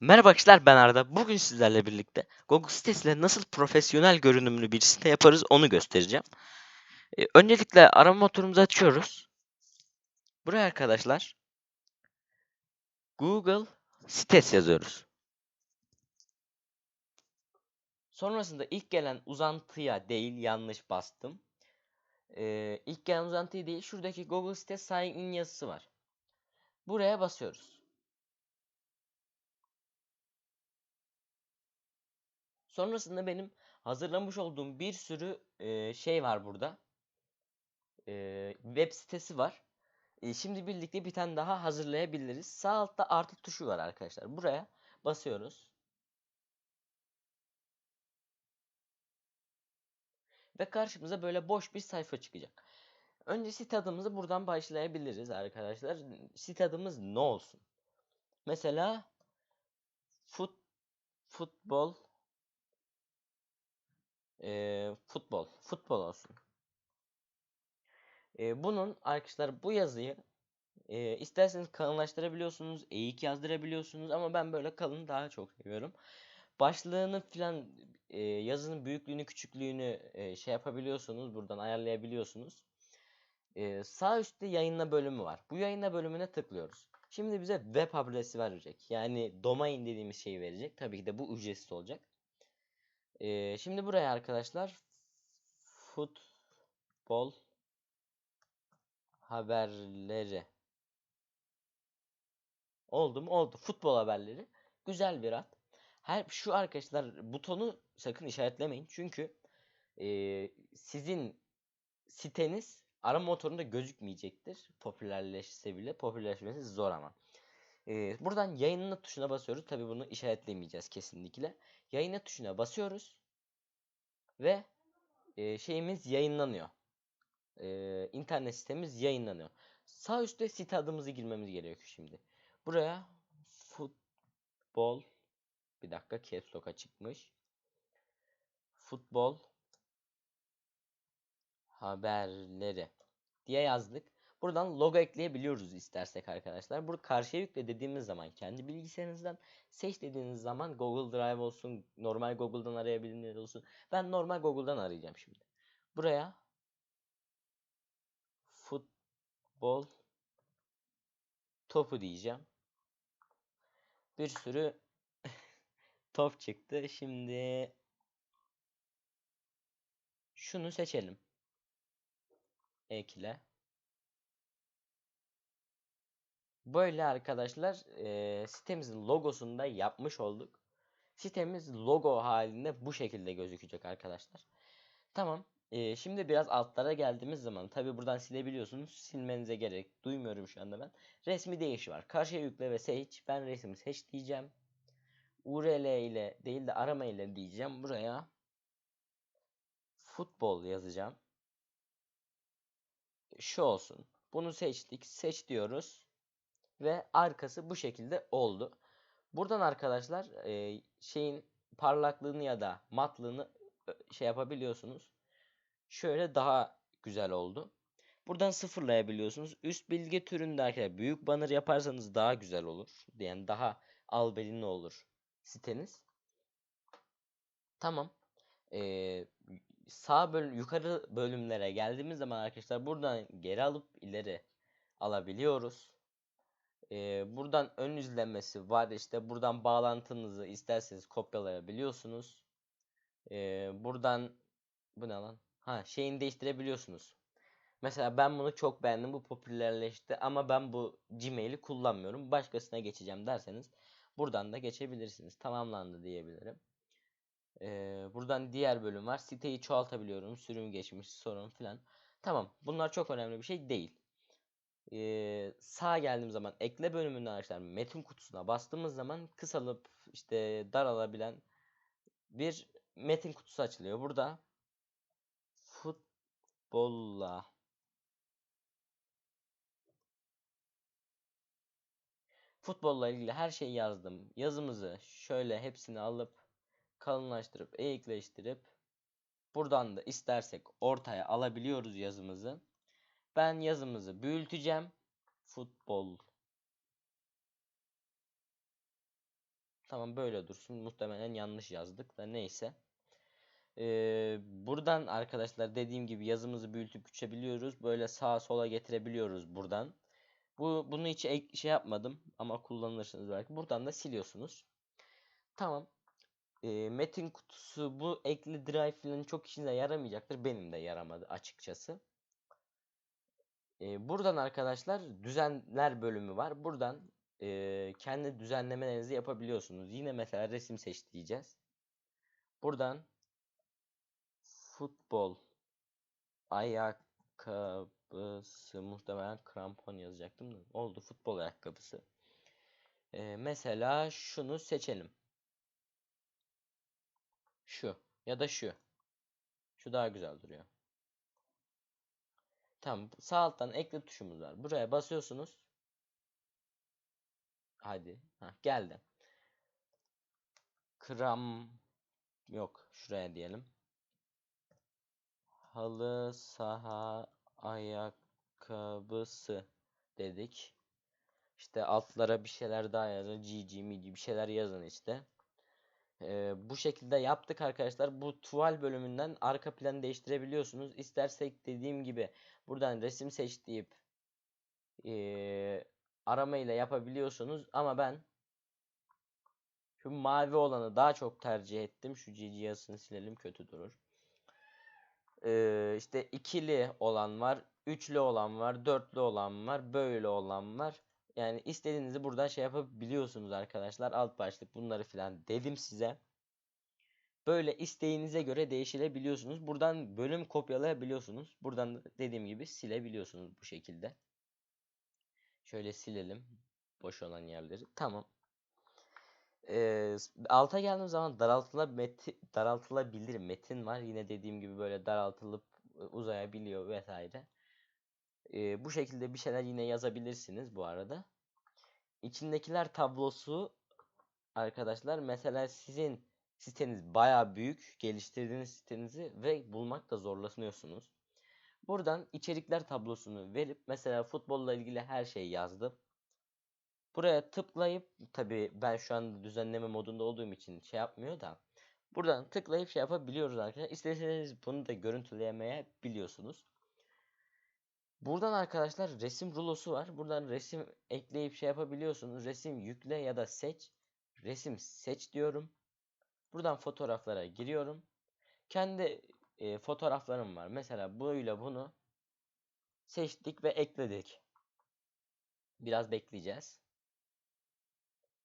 Merhaba arkadaşlar ben Arda. Bugün sizlerle birlikte Google sitesiyle nasıl profesyonel görünümlü bir site yaparız onu göstereceğim. Ee, öncelikle arama motorumuzu açıyoruz. Buraya arkadaşlar Google Sites yazıyoruz. Sonrasında ilk gelen uzantıya değil yanlış bastım. Ee, ilk gelen uzantıyı değil şuradaki Google Sites Sign In yazısı var. Buraya basıyoruz. Sonrasında benim hazırlamış olduğum bir sürü e, şey var burada. E, web sitesi var. E, şimdi birlikte bir tane daha hazırlayabiliriz. Sağ altta artı tuşu var arkadaşlar. Buraya basıyoruz. Ve karşımıza böyle boş bir sayfa çıkacak. Önce site adımızı buradan başlayabiliriz arkadaşlar. Site adımız ne olsun? Mesela fut, futbol e, futbol futbol olsun. E, bunun arkadaşlar bu yazıyı e, isterseniz kalınlaştırabiliyorsunuz, E2 yazdırabiliyorsunuz ama ben böyle kalın daha çok seviyorum. Başlığını filan e, yazının büyüklüğünü, küçüklüğünü e, şey yapabiliyorsunuz, buradan ayarlayabiliyorsunuz. E, sağ üstte yayınla bölümü var. Bu yayınla bölümüne tıklıyoruz. Şimdi bize web adresi verecek. Yani domain dediğimiz şeyi verecek. Tabii ki de bu ücretsiz olacak. E, şimdi buraya arkadaşlar futbol haberleri oldu mu? Oldu. Futbol haberleri. Güzel bir ad. Her şu arkadaşlar butonu sakın işaretlemeyin. Çünkü e, sizin siteniz arama motorunda gözükmeyecektir. Popülerleşse bile popülerleşmesi zor ama. Buradan yayınla tuşuna basıyoruz. Tabi bunu işaretlemeyeceğiz kesinlikle. Yayına tuşuna basıyoruz. Ve e, şeyimiz yayınlanıyor. E, internet sitemiz yayınlanıyor. Sağ üstte site adımızı girmemiz gerekiyor şimdi. Buraya futbol bir dakika caps lock'a çıkmış. Futbol haberleri diye yazdık. Buradan logo ekleyebiliyoruz istersek arkadaşlar. Bunu karşıya yükle dediğimiz zaman kendi bilgisayarınızdan seç dediğiniz zaman Google Drive olsun, normal Google'dan arayabilirler olsun. Ben normal Google'dan arayacağım şimdi. Buraya futbol topu diyeceğim. Bir sürü top çıktı. Şimdi şunu seçelim. Ekle. Böyle arkadaşlar e, sitemizin logosunu da yapmış olduk. Sitemiz logo halinde bu şekilde gözükecek arkadaşlar. Tamam. E, şimdi biraz altlara geldiğimiz zaman tabi buradan silebiliyorsunuz. Silmenize gerek duymuyorum şu anda ben. Resmi değiş var. Karşıya yükle ve seç. Ben resmi seç diyeceğim. URL ile değil de arama ile diyeceğim. Buraya futbol yazacağım. Şu olsun. Bunu seçtik. Seç diyoruz. Ve arkası bu şekilde oldu. Buradan arkadaşlar e, şeyin parlaklığını ya da matlığını şey yapabiliyorsunuz. Şöyle daha güzel oldu. Buradan sıfırlayabiliyorsunuz. Üst bilgi türünde arkadaşlar büyük banner yaparsanız daha güzel olur. Yani daha albelinli olur siteniz. Tamam. Ee, sağ bölüm yukarı bölümlere geldiğimiz zaman arkadaşlar buradan geri alıp ileri alabiliyoruz. Ee, buradan ön izlemesi var. İşte buradan bağlantınızı isterseniz kopyalayabiliyorsunuz. Ee, buradan bu ne lan? Ha şeyini değiştirebiliyorsunuz. Mesela ben bunu çok beğendim. Bu popülerleşti ama ben bu Gmail'i kullanmıyorum. Başkasına geçeceğim derseniz buradan da geçebilirsiniz. Tamamlandı diyebilirim. Ee, buradan diğer bölüm var. Siteyi çoğaltabiliyorum. Sürüm geçmiş, sorun filan. Tamam. Bunlar çok önemli bir şey değil. Ee, sağa geldiğim zaman ekle bölümünde arkadaşlar metin kutusuna bastığımız zaman kısalıp işte daralabilen bir metin kutusu açılıyor. Burada futbolla futbolla ilgili her şeyi yazdım. Yazımızı şöyle hepsini alıp kalınlaştırıp eğikleştirip buradan da istersek ortaya alabiliyoruz yazımızı. Ben yazımızı büyüteceğim. Futbol. Tamam böyle dursun. Muhtemelen yanlış yazdık da neyse. Ee, buradan arkadaşlar dediğim gibi yazımızı büyütüp küçebiliyoruz. Böyle sağa sola getirebiliyoruz buradan. Bu bunu hiç ek- şey yapmadım ama kullanırsınız belki. Buradan da siliyorsunuz. Tamam. Ee, metin kutusu bu ekli drive falan çok işinize yaramayacaktır. Benim de yaramadı açıkçası. Ee, buradan arkadaşlar düzenler bölümü var. Buradan e, kendi düzenlemelerinizi yapabiliyorsunuz. Yine mesela resim seç diyeceğiz. Buradan futbol ayakkabısı muhtemelen krampon yazacaktım da oldu futbol ayakkabısı. Ee, mesela şunu seçelim. Şu ya da şu. Şu daha güzel duruyor. Tamam. Sağ alttan ekle tuşumuz var. Buraya basıyorsunuz. Hadi. Ha, geldi. Kram yok. Şuraya diyelim. Halı saha ayakkabısı dedik. İşte altlara bir şeyler daha yazın. GG midi bir şeyler yazın işte. Ee, bu şekilde yaptık arkadaşlar. Bu tuval bölümünden arka planı değiştirebiliyorsunuz. İstersek dediğim gibi buradan resim seç deyip ee, arama ile yapabiliyorsunuz. Ama ben şu mavi olanı daha çok tercih ettim. Şu yazısını silelim kötü durur. Ee, işte ikili olan var, üçlü olan var, dörtlü olan var, böyle olan var. Yani istediğinizi buradan şey yapabiliyorsunuz arkadaşlar. Alt başlık bunları filan dedim size. Böyle isteğinize göre değiştirebiliyorsunuz. Buradan bölüm kopyalayabiliyorsunuz. Buradan da dediğim gibi silebiliyorsunuz bu şekilde. Şöyle silelim boş olan yerleri. Tamam. Ee, alta geldiğim zaman daraltıla meti, daraltılabilir metin var. Yine dediğim gibi böyle daraltılıp e, uzayabiliyor vesaire. Ee, bu şekilde bir şeyler yine yazabilirsiniz bu arada. İçindekiler tablosu arkadaşlar mesela sizin siteniz baya büyük geliştirdiğiniz sitenizi ve bulmakta zorlanıyorsunuz. Buradan içerikler tablosunu verip mesela futbolla ilgili her şeyi yazdım. Buraya tıklayıp tabi ben şu anda düzenleme modunda olduğum için şey yapmıyor da buradan tıklayıp şey yapabiliyoruz arkadaşlar. İsterseniz bunu da görüntüleyemeyebiliyorsunuz. Buradan arkadaşlar resim rulosu var. Buradan resim ekleyip şey yapabiliyorsunuz. Resim yükle ya da seç. Resim seç diyorum. Buradan fotoğraflara giriyorum. Kendi e, fotoğraflarım var. Mesela buyla bunu seçtik ve ekledik. Biraz bekleyeceğiz.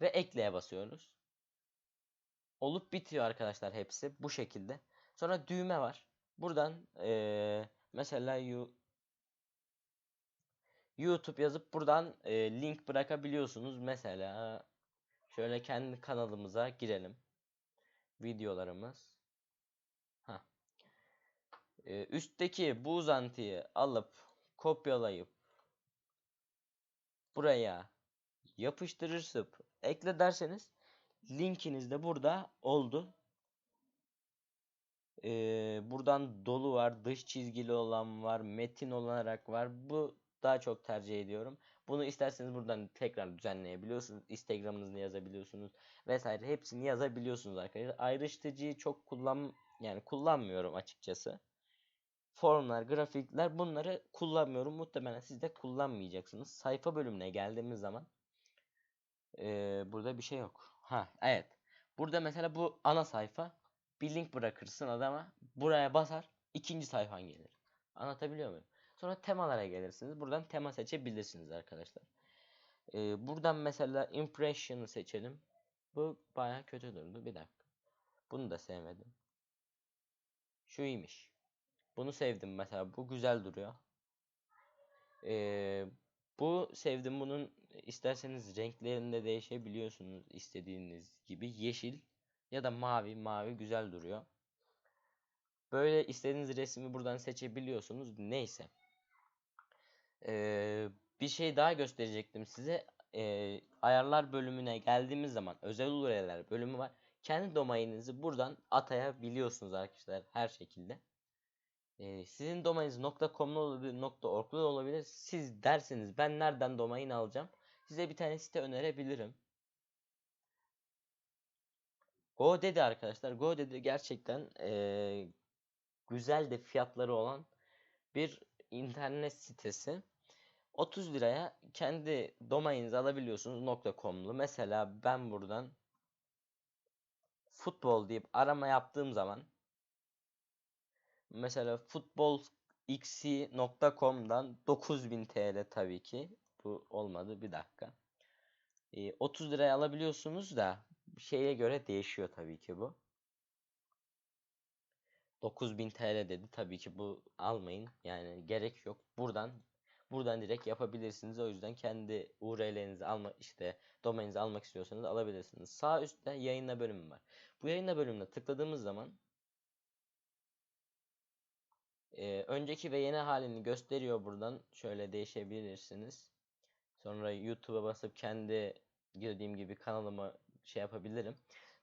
Ve ekleye basıyoruz. Olup bitiyor arkadaşlar hepsi bu şekilde. Sonra düğme var. Buradan e, mesela you, YouTube yazıp buradan e, link bırakabiliyorsunuz. Mesela şöyle kendi kanalımıza girelim. Videolarımız. Ha. E, üstteki bu uzantıyı alıp kopyalayıp buraya yapıştırırsıp ekle derseniz linkiniz de burada oldu. Ee, buradan dolu var, dış çizgili olan var, metin olarak var. Bu daha çok tercih ediyorum. Bunu isterseniz buradan tekrar düzenleyebiliyorsunuz. Instagram'ınızı yazabiliyorsunuz vesaire. Hepsini yazabiliyorsunuz arkadaşlar. Ayrıştırıcıyı çok kullan yani kullanmıyorum açıkçası. Formlar, grafikler bunları kullanmıyorum. Muhtemelen siz de kullanmayacaksınız. Sayfa bölümüne geldiğimiz zaman ee, burada bir şey yok. Ha evet. Burada mesela bu ana sayfa bir link bırakırsın adama. Buraya basar. ikinci sayfan gelir. Anlatabiliyor muyum? Sonra temalara gelirsiniz. Buradan tema seçebilirsiniz arkadaşlar. Ee, buradan mesela impression'ı seçelim. Bu baya kötü durdu. Bir dakika. Bunu da sevmedim. Şu iyiymiş. Bunu sevdim mesela. Bu güzel duruyor. Ee, bu sevdim. Bunun isterseniz renklerinde değişebiliyorsunuz istediğiniz gibi. Yeşil ya da mavi. Mavi güzel duruyor. Böyle istediğiniz resmi buradan seçebiliyorsunuz. Neyse. Ee, bir şey daha gösterecektim size. Ee, ayarlar bölümüne geldiğimiz zaman özel URL'ler bölümü var. Kendi domaininizi buradan atayabiliyorsunuz arkadaşlar her şekilde. Ee, sizin domaininiz .com'lu olabilir, .org'lu olabilir. Siz derseniz ben nereden domain alacağım? Size bir tane site önerebilirim. GoDaddy arkadaşlar. GoDaddy gerçekten eee, güzel de fiyatları olan bir internet sitesi. 30 liraya kendi domaininizi alabiliyorsunuz .com'lu. Mesela ben buradan futbol deyip arama yaptığım zaman mesela futbolxc.com'dan 9000 TL tabii ki. Bu olmadı bir dakika. Ee, 30 liraya alabiliyorsunuz da şeye göre değişiyor tabii ki bu. 9000 TL dedi. Tabii ki bu almayın. Yani gerek yok. Buradan buradan direkt yapabilirsiniz. O yüzden kendi URL'nizi alma işte domaininizi almak istiyorsanız alabilirsiniz. Sağ üstte yayınla bölümü var. Bu yayınla bölümüne tıkladığımız zaman e, önceki ve yeni halini gösteriyor buradan. Şöyle değişebilirsiniz. Sonra YouTube'a basıp kendi girdiğim gibi kanalıma şey yapabilirim.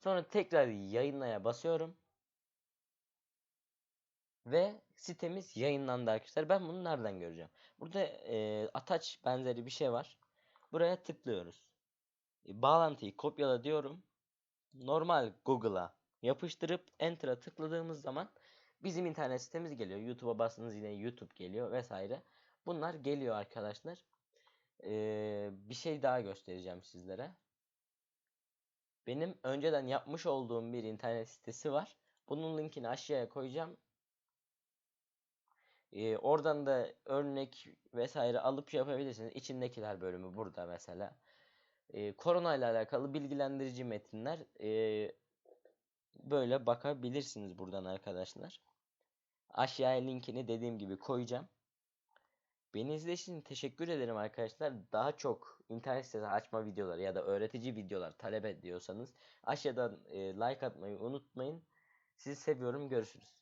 Sonra tekrar yayınlaya basıyorum. Ve sitemiz yayınlandı arkadaşlar. Ben bunu nereden göreceğim? Burada e, ataç benzeri bir şey var. Buraya tıklıyoruz. E, bağlantıyı kopyala diyorum. Normal Google'a yapıştırıp Enter'a tıkladığımız zaman bizim internet sitemiz geliyor. YouTube'a bastığınız yine YouTube geliyor vesaire. Bunlar geliyor arkadaşlar. Ee, bir şey daha göstereceğim sizlere. Benim önceden yapmış olduğum bir internet sitesi var. Bunun linkini aşağıya koyacağım. Ee, oradan da örnek vesaire alıp şey yapabilirsiniz. İçindekiler bölümü burada mesela. Ee, korona ile alakalı bilgilendirici metinler. Ee, böyle bakabilirsiniz buradan arkadaşlar. Aşağıya linkini dediğim gibi koyacağım. Beni izlediğiniz için teşekkür ederim arkadaşlar. Daha çok internet sitesi açma videoları ya da öğretici videolar talep ediyorsanız aşağıdan e, like atmayı unutmayın. Sizi seviyorum. Görüşürüz.